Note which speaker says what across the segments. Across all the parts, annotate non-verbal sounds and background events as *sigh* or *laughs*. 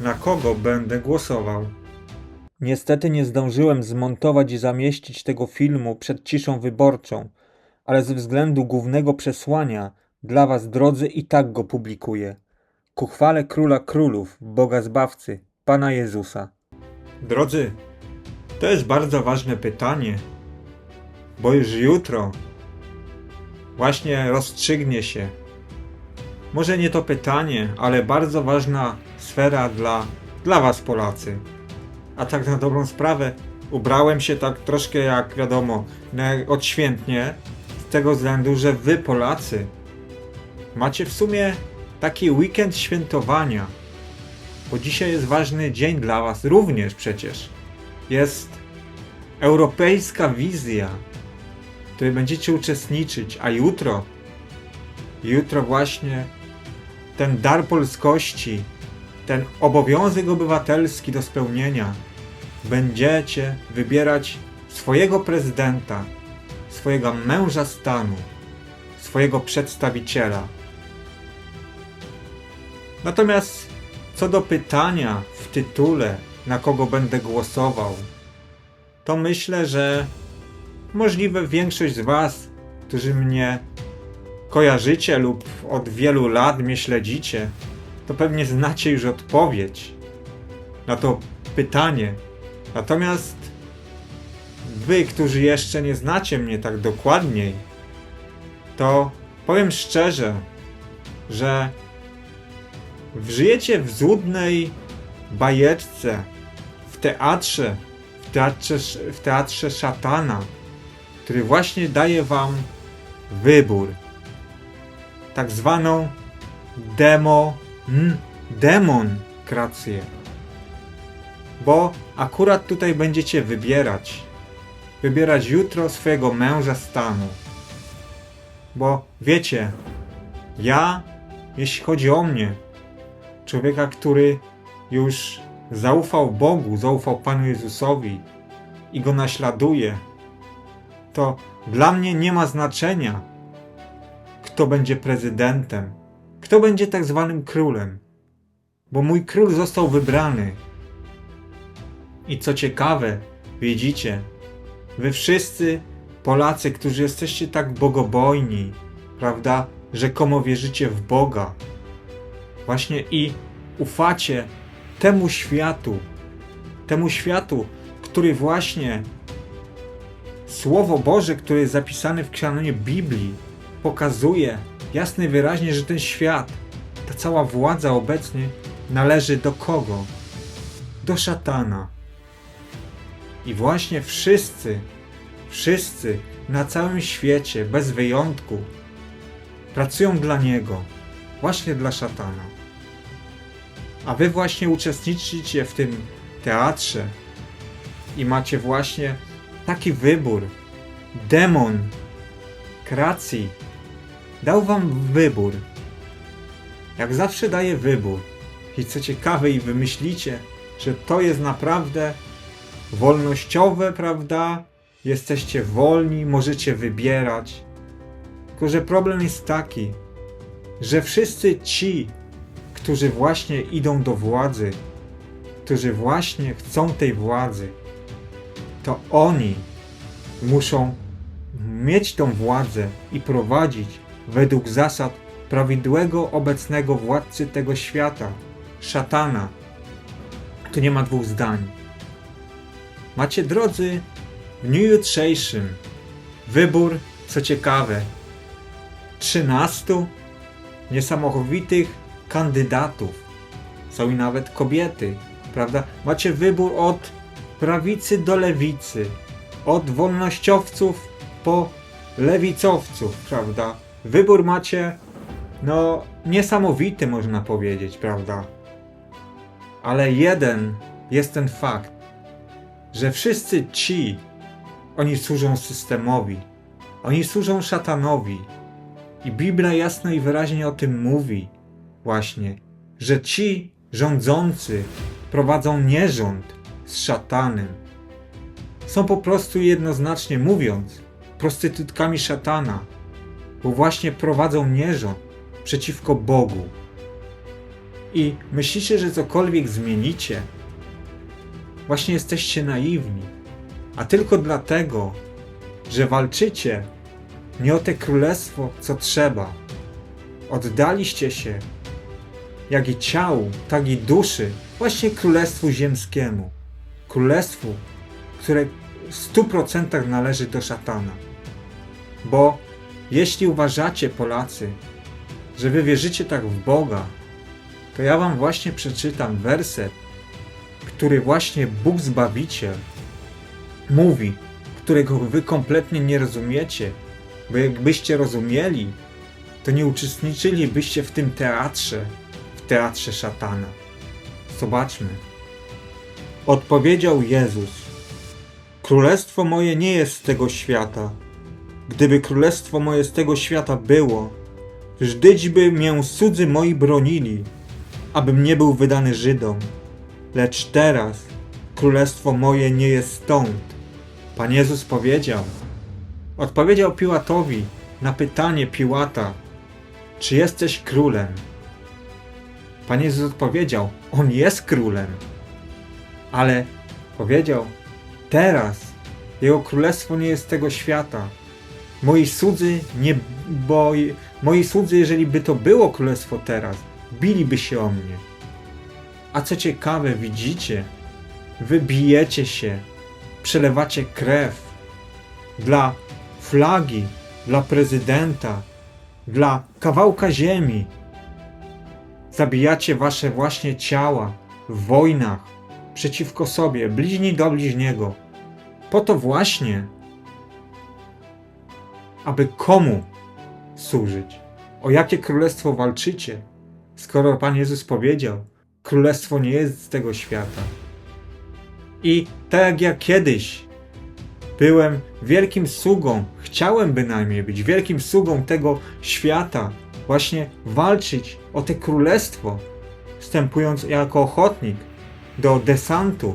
Speaker 1: na kogo będę głosował.
Speaker 2: Niestety nie zdążyłem zmontować i zamieścić tego filmu przed ciszą wyborczą, ale ze względu głównego przesłania dla Was, drodzy, i tak go publikuję. Ku chwale Króla Królów, Boga Zbawcy, Pana Jezusa.
Speaker 1: Drodzy, to jest bardzo ważne pytanie, bo już jutro właśnie rozstrzygnie się. Może nie to pytanie, ale bardzo ważna sfera dla, dla Was, Polacy. A tak na dobrą sprawę, ubrałem się tak troszkę jak wiadomo, odświętnie, z tego względu, że Wy, Polacy, macie w sumie taki weekend świętowania. Bo dzisiaj jest ważny dzień dla Was również przecież. Jest europejska wizja, w której będziecie uczestniczyć, a jutro, jutro właśnie ten dar polskości, ten obowiązek obywatelski do spełnienia, będziecie wybierać swojego prezydenta, swojego męża stanu, swojego przedstawiciela. Natomiast co do pytania w tytule, na kogo będę głosował, to myślę, że możliwe większość z Was, którzy mnie kojarzycie lub od wielu lat mnie śledzicie, to pewnie znacie już odpowiedź na to pytanie. Natomiast Wy, którzy jeszcze nie znacie mnie tak dokładniej, to powiem szczerze, że Żyjecie w złudnej bajeczce, w teatrze, w teatrze, w teatrze szatana, który właśnie daje wam wybór. Tak zwaną demo, mm, demonkrację. Bo akurat tutaj będziecie wybierać. Wybierać jutro swojego męża stanu. Bo wiecie, ja, jeśli chodzi o mnie, człowieka, który już zaufał Bogu, zaufał Panu Jezusowi i go naśladuje, to dla mnie nie ma znaczenia, kto będzie prezydentem, kto będzie tak zwanym królem, bo mój król został wybrany. I co ciekawe, widzicie, wy wszyscy Polacy, którzy jesteście tak bogobojni, prawda, rzekomo wierzycie w Boga, właśnie i ufacie temu światu, temu światu, który właśnie Słowo Boże, które jest zapisane w kanonie Biblii, pokazuje jasno i wyraźnie, że ten świat, ta cała władza obecnie należy do kogo? Do szatana. I właśnie wszyscy, wszyscy na całym świecie, bez wyjątku, pracują dla niego, właśnie dla szatana. A wy właśnie uczestniczycie w tym teatrze i macie właśnie taki wybór. Demon Kracji dał wam wybór. Jak zawsze daje wybór. I co ciekawe, i wymyślicie, że to jest naprawdę wolnościowe, prawda? Jesteście wolni, możecie wybierać. Tylko, że problem jest taki, że wszyscy ci, którzy właśnie idą do władzy, którzy właśnie chcą tej władzy, to oni muszą mieć tą władzę i prowadzić według zasad prawidłowego obecnego władcy tego świata, szatana. Tu nie ma dwóch zdań. Macie, drodzy, w dniu jutrzejszym wybór, co ciekawe, 13 niesamowitych kandydatów. Są i nawet kobiety, prawda? Macie wybór od prawicy do lewicy, od wolnościowców po lewicowców, prawda? Wybór macie, no, niesamowity, można powiedzieć, prawda? Ale jeden jest ten fakt, że wszyscy ci, oni służą systemowi, oni służą szatanowi. I Biblia jasno i wyraźnie o tym mówi, właśnie, że ci rządzący prowadzą nierząd z szatanem. Są po prostu jednoznacznie mówiąc prostytutkami szatana, bo właśnie prowadzą nierząd przeciwko Bogu. i myślicie, że cokolwiek zmienicie, właśnie jesteście naiwni. A tylko dlatego, że walczycie nie o te królestwo, co trzeba. Oddaliście się, jak i ciału, tak i duszy, właśnie królestwu ziemskiemu. Królestwu, które w stu procentach należy do szatana. Bo jeśli uważacie, Polacy, że wy wierzycie tak w Boga, to ja wam właśnie przeczytam werset, który właśnie Bóg Zbawiciel mówi, którego wy kompletnie nie rozumiecie, bo jakbyście rozumieli, to nie uczestniczylibyście w tym teatrze, w teatrze szatana. Zobaczmy. Odpowiedział Jezus: Królestwo moje nie jest z tego świata. Gdyby królestwo moje z tego świata było, Żdyćby mię cudzy moi bronili, abym nie był wydany Żydom. Lecz teraz królestwo moje nie jest stąd. Pan Jezus powiedział. Odpowiedział Piłatowi na pytanie Piłata, czy jesteś królem? Pan Jezus odpowiedział, on jest królem. Ale powiedział, teraz jego królestwo nie jest tego świata. Moi słudzy nie, bo moi słudzy, jeżeli by to było królestwo teraz, biliby się o mnie. A co ciekawe, widzicie, wy bijecie się, przelewacie krew dla flagi, dla prezydenta, dla kawałka ziemi. Zabijacie wasze właśnie ciała w wojnach przeciwko sobie, bliźni do bliźniego. Po to właśnie, aby komu służyć? O jakie królestwo walczycie? Skoro Pan Jezus powiedział, królestwo nie jest z tego świata. I tak jak ja kiedyś byłem wielkim sługą, chciałem bynajmniej być wielkim sługą tego świata, właśnie walczyć o te królestwo, wstępując jako ochotnik do desantu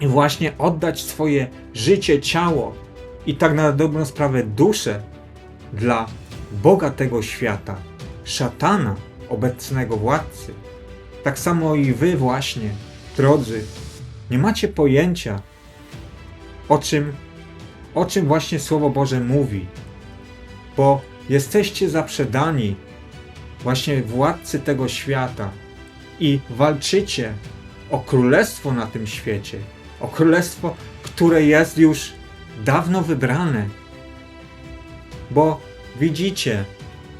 Speaker 1: i właśnie oddać swoje życie, ciało i tak na dobrą sprawę duszę dla Boga tego świata, szatana, obecnego władcy. Tak samo i wy właśnie, drodzy, nie macie pojęcia, o czym, o czym właśnie Słowo Boże mówi, bo jesteście zaprzedani właśnie władcy tego świata i walczycie o królestwo na tym świecie, o królestwo, które jest już dawno wybrane. Bo widzicie,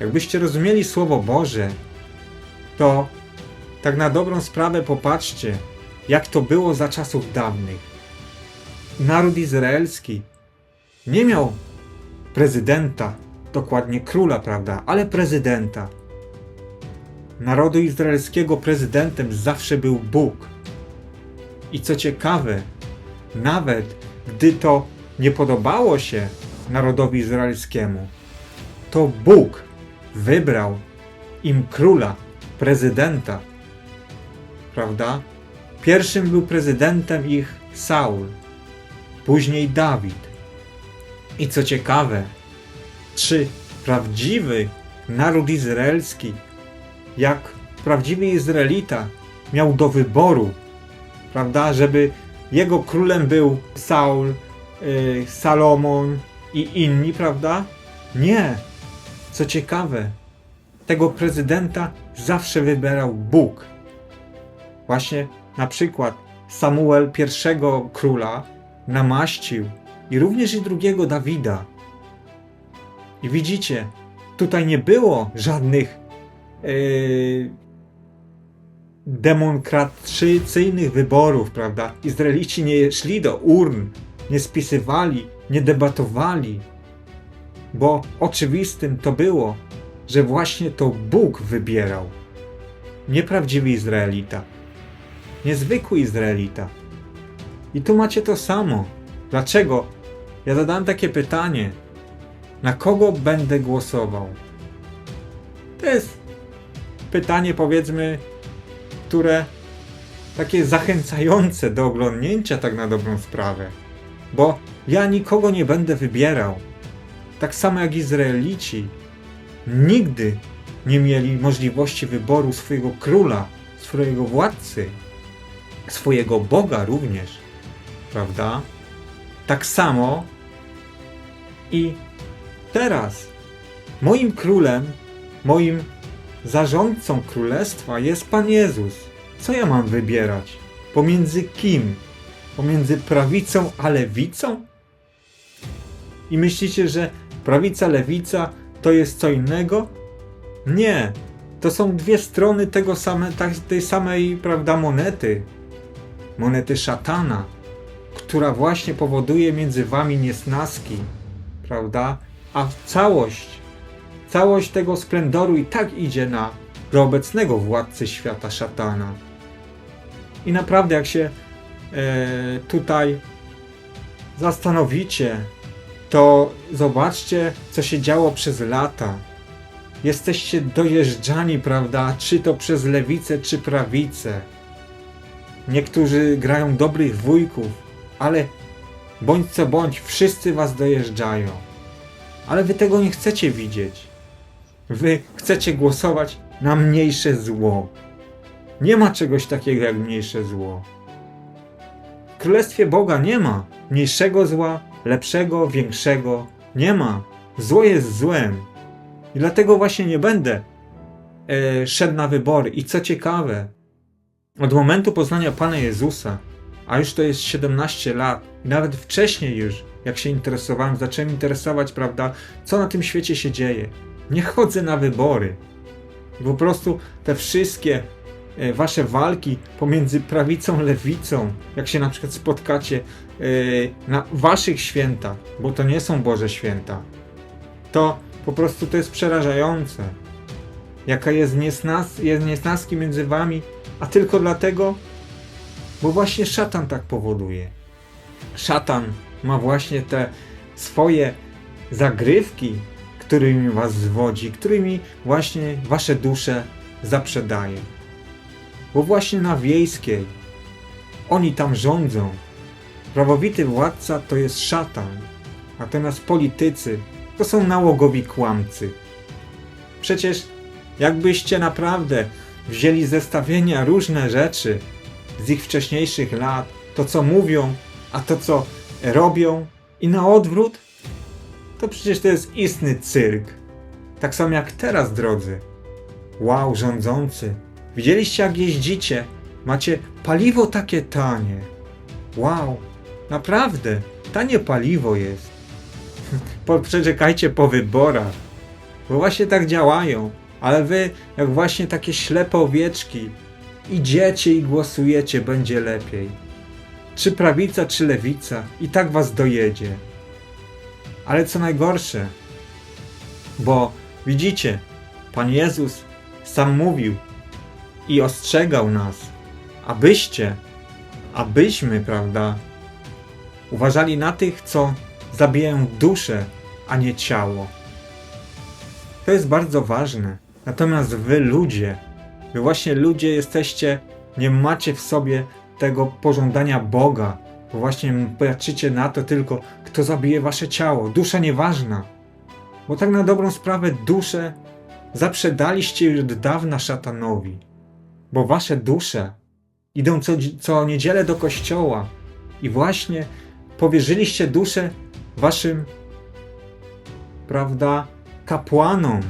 Speaker 1: jakbyście rozumieli Słowo Boże, to tak na dobrą sprawę popatrzcie, jak to było za czasów dawnych. Naród izraelski nie miał prezydenta, dokładnie króla, prawda, ale prezydenta. Narodu izraelskiego prezydentem zawsze był Bóg. I co ciekawe, nawet gdy to nie podobało się narodowi izraelskiemu, to Bóg wybrał im króla, prezydenta. Prawda? Pierwszym był prezydentem ich Saul, później Dawid. I co ciekawe, czy prawdziwy naród izraelski, jak prawdziwy Izraelita, miał do wyboru, prawda, żeby jego królem był Saul, yy, Salomon i inni, prawda? Nie. Co ciekawe, tego prezydenta zawsze wybierał Bóg. Właśnie na przykład Samuel pierwszego króla namaścił i również i drugiego Dawida. I widzicie, tutaj nie było żadnych yy, demokratycyjnych wyborów, prawda? Izraelici nie szli do urn, nie spisywali, nie debatowali, bo oczywistym to było, że właśnie to Bóg wybierał. Nieprawdziwy Izraelita, niezwykły Izraelita. I tu macie to samo. Dlaczego? Ja zadałem takie pytanie: na kogo będę głosował? To jest pytanie, powiedzmy, które takie zachęcające do oglądnięcia, tak na dobrą sprawę. Bo ja nikogo nie będę wybierał. Tak samo jak Izraelici nigdy nie mieli możliwości wyboru swojego króla, swojego władcy, swojego Boga również, prawda? Tak samo i teraz moim królem, moim zarządcą królestwa jest Pan Jezus. Co ja mam wybierać? Pomiędzy kim? Pomiędzy prawicą a lewicą? I myślicie, że prawica, lewica to jest co innego? Nie. To są dwie strony tego same, tej samej, prawda, monety. Monety szatana, która właśnie powoduje między wami niesnaski, prawda? A całość, całość tego splendoru i tak idzie na do obecnego władcy świata szatana. I naprawdę, jak się tutaj zastanowicie, to zobaczcie, co się działo przez lata. Jesteście dojeżdżani, prawda? Czy to przez lewicę, czy prawicę. Niektórzy grają dobrych wujków, ale bądź co bądź, wszyscy was dojeżdżają. Ale wy tego nie chcecie widzieć. Wy chcecie głosować na mniejsze zło. Nie ma czegoś takiego jak mniejsze zło. Królestwie Boga nie ma mniejszego zła, lepszego, większego. Nie ma. Zło jest złem. I dlatego właśnie nie będę e, szedł na wybory. I co ciekawe, od momentu poznania Pana Jezusa, a już to jest 17 lat, i nawet wcześniej już, jak się interesowałem, zacząłem interesować, prawda, co na tym świecie się dzieje. Nie chodzę na wybory. Po prostu te wszystkie wasze walki pomiędzy prawicą, lewicą, jak się na przykład spotkacie e, na waszych świętach, bo to nie są Boże święta, to po prostu to jest przerażające. Jaka jest, niesnas, jest niesnaski między wami, a tylko dlatego, bo właśnie szatan tak powoduje. Szatan ma właśnie te swoje zagrywki, którymi was zwodzi, którymi właśnie wasze dusze zaprzedaje. Bo właśnie na wiejskiej oni tam rządzą. Prawowity władca to jest szatan, natomiast politycy to są nałogowi kłamcy. Przecież jakbyście naprawdę wzięli zestawienia różne rzeczy z ich wcześniejszych lat, to co mówią, a to co robią i na odwrót, to przecież to jest istny cyrk. Tak samo jak teraz, drodzy. Wow, rządzący. Widzieliście jak jeździcie? Macie paliwo takie tanie. Wow, naprawdę, tanie paliwo jest. *laughs* Przeczekajcie po wyborach. Bo właśnie tak działają. Ale wy, jak właśnie takie ślepe owieczki, idziecie i głosujecie, będzie lepiej. Czy prawica, czy lewica, i tak was dojedzie. Ale co najgorsze, bo widzicie, Pan Jezus sam mówił i ostrzegał nas, abyście, abyśmy, prawda, uważali na tych, co zabijają duszę, a nie ciało. To jest bardzo ważne. Natomiast wy ludzie, wy właśnie ludzie jesteście, nie macie w sobie tego pożądania Boga, bo właśnie patrzycie na to tylko, kto zabije wasze ciało. Dusza nieważna. Bo tak na dobrą sprawę duszę zaprzedaliście już od dawna szatanowi. Bo wasze dusze idą co, co niedzielę do kościoła i właśnie powierzyliście duszę waszym, prawda, kapłanom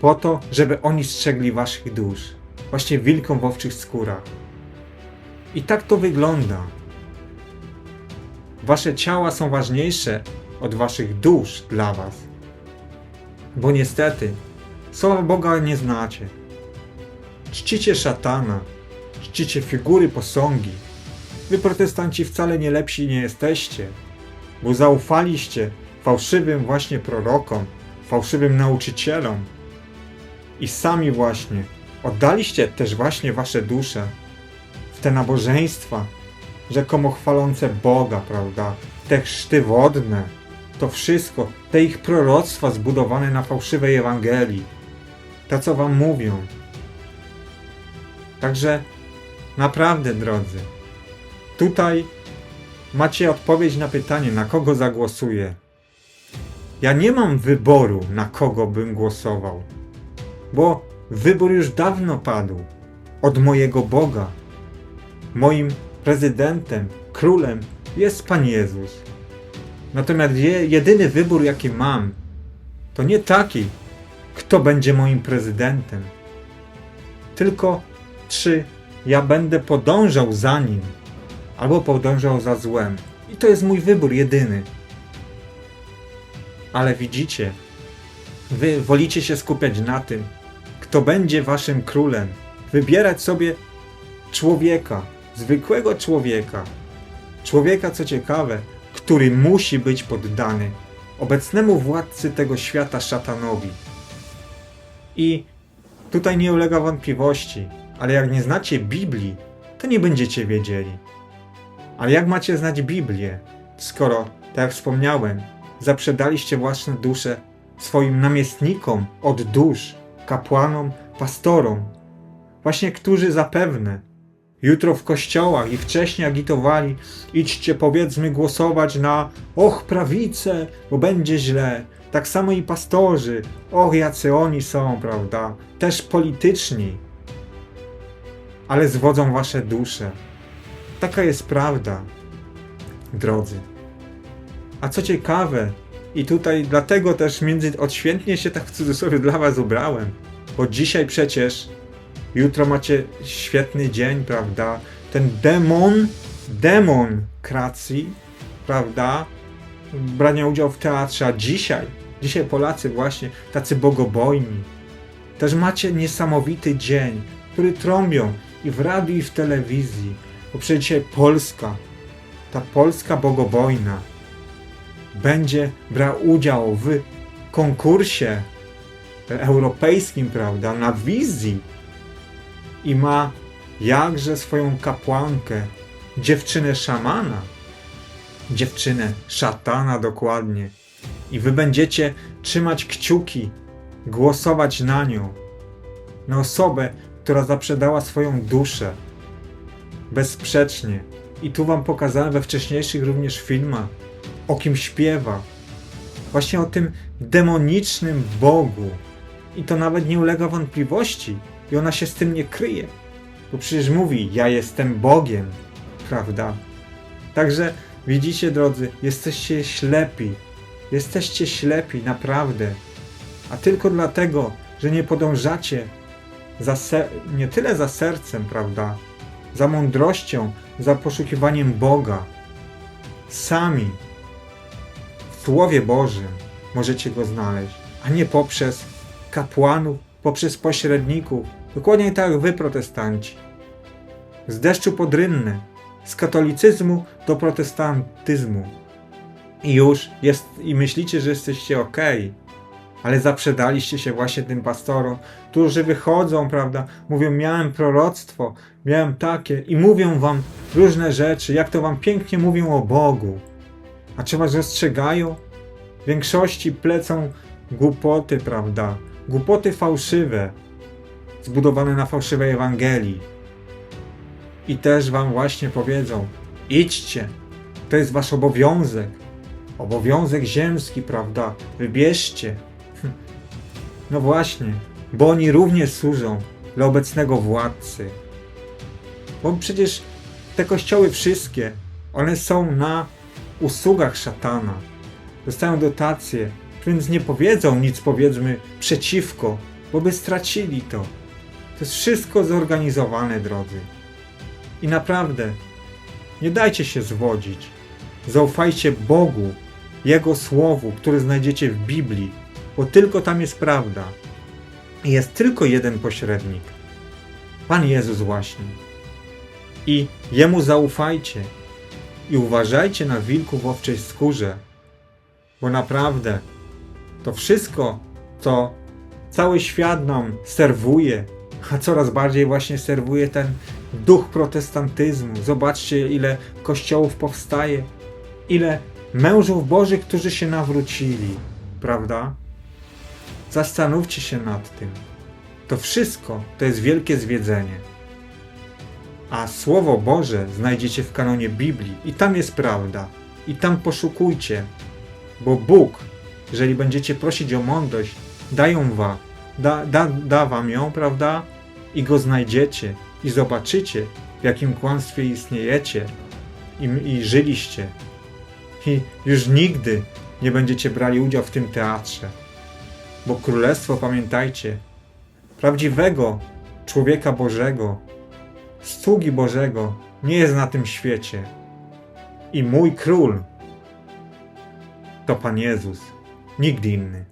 Speaker 1: po to, żeby oni strzegli waszych dusz. Właśnie wilkom w owczych skórach. I tak to wygląda. Wasze ciała są ważniejsze od waszych dusz dla was. Bo niestety, słowa Boga nie znacie. Czcicie szatana, czcicie figury, posągi. Wy protestanci wcale nie lepsi nie jesteście, bo zaufaliście fałszywym właśnie prorokom, fałszywym nauczycielom i sami właśnie oddaliście też właśnie wasze dusze w te nabożeństwa, rzekomo chwalące Boga, prawda? Te chrzty wodne, to wszystko, te ich proroctwa zbudowane na fałszywej Ewangelii, to co wam mówią. Także naprawdę, drodzy, tutaj macie odpowiedź na pytanie, na kogo zagłosuję. Ja nie mam wyboru, na kogo bym głosował. bo wybór już dawno padł od mojego Boga. Moim prezydentem, królem jest Pan Jezus. Natomiast je, jedyny wybór, jaki mam, to nie taki, kto będzie moim prezydentem, tylko czy ja będę podążał za nim, albo podążał za złem. I to jest mój wybór jedyny. Ale widzicie, wy wolicie się skupiać na tym, kto będzie waszym królem. Wybierać sobie człowieka, zwykłego człowieka. Człowieka, co ciekawe, który musi być poddany obecnemu władcy tego świata szatanowi. I tutaj nie ulega wątpliwości, ale jak nie znacie Biblii, to nie będziecie wiedzieli. Ale jak macie znać Biblię, skoro, tak jak wspomniałem, zaprzedaliście własne dusze swoim namiestnikom od dusz, kapłanom, pastorom, właśnie którzy zapewne jutro w kościołach i wcześniej agitowali, idźcie powiedzmy głosować na och prawicę, bo będzie źle. Tak samo i pastorzy, och jacy oni są, prawda? Też polityczni, ale zwodzą wasze dusze. Taka jest prawda, drodzy. A co ciekawe, i tutaj dlatego też między odświętnie się tak w cudzysłowie dla was ubrałem, bo dzisiaj przecież, jutro macie świetny dzień, prawda? Ten demon, demon kracji, prawda? Brania udziału w teatrze, a dzisiaj, dzisiaj Polacy właśnie, tacy bogobojni, też macie niesamowity dzień, który trąbią i w radiu, i w telewizji. Bo przecież Polska, ta Polska bogobojna, będzie brał udział w konkursie europejskim, prawda, na wizji i ma jakże swoją kapłankę, dziewczynę szamana, dziewczynę szatana dokładnie. I wy będziecie trzymać kciuki, głosować na nią, na osobę, która zaprzedała swoją duszę. Bezsprzecznie. I tu wam pokazałem we wcześniejszych również filmach, o kim śpiewa. Właśnie o tym demonicznym Bogu. I to nawet nie ulega wątpliwości. I ona się z tym nie kryje. Bo przecież mówi, ja jestem Bogiem. Prawda? Także widzicie, drodzy, jesteście ślepi. Jesteście ślepi, naprawdę. A tylko dlatego, że nie podążacie za nie tyle za sercem, prawda? Za mądrością, za poszukiwaniem Boga. Sami w Słowie Bożym możecie go znaleźć, a nie poprzez kapłanów, poprzez pośredników. Dokładnie tak jak wy, protestanci. Z deszczu pod rynnę, z katolicyzmu do protestantyzmu. I już jest, i myślicie, że jesteście ok, ale zaprzedaliście się właśnie tym pastorom, którzy wychodzą, prawda, mówią, miałem proroctwo, miałem takie, i mówią wam różne rzeczy, jak to wam pięknie mówią o Bogu. A czy was ostrzegają? W większości plecą głupoty, prawda? Głupoty fałszywe, zbudowane na fałszywej Ewangelii. I też wam właśnie powiedzą: idźcie, to jest wasz obowiązek. Obowiązek ziemski, prawda? Wybierzcie. No właśnie, bo oni również służą dla obecnego władcy. Bo przecież te kościoły wszystkie, one są na usługach szatana. Dostają dotacje, więc nie powiedzą nic, powiedzmy, przeciwko, bo by stracili to. To jest wszystko zorganizowane, drodzy. I naprawdę, nie dajcie się zwodzić. Zaufajcie Bogu, Jego Słowu, które znajdziecie w Biblii, bo tylko tam jest prawda. Jest tylko jeden pośrednik. Pan Jezus właśnie. I Jemu zaufajcie. I uważajcie na wilku w owczej skórze, bo naprawdę to wszystko, co cały świat nam serwuje, a coraz bardziej właśnie serwuje ten duch protestantyzmu. Zobaczcie, ile kościołów powstaje, ile mężów bożych, którzy się nawrócili, prawda? Zastanówcie się nad tym. To wszystko to jest wielkie zwiedzenie. A Słowo Boże znajdziecie w kanonie Biblii i tam jest prawda. I tam poszukujcie, bo Bóg, jeżeli będziecie prosić o mądrość, dają wam, da, da, da wam ją, prawda? I go znajdziecie i zobaczycie, w jakim kłamstwie istniejecie i, i żyliście. I już nigdy nie będziecie brali udziału w tym teatrze. Bo królestwo, pamiętajcie, prawdziwego człowieka Bożego, sługi Bożego nie jest na tym świecie. I mój król to Pan Jezus, nikt inny.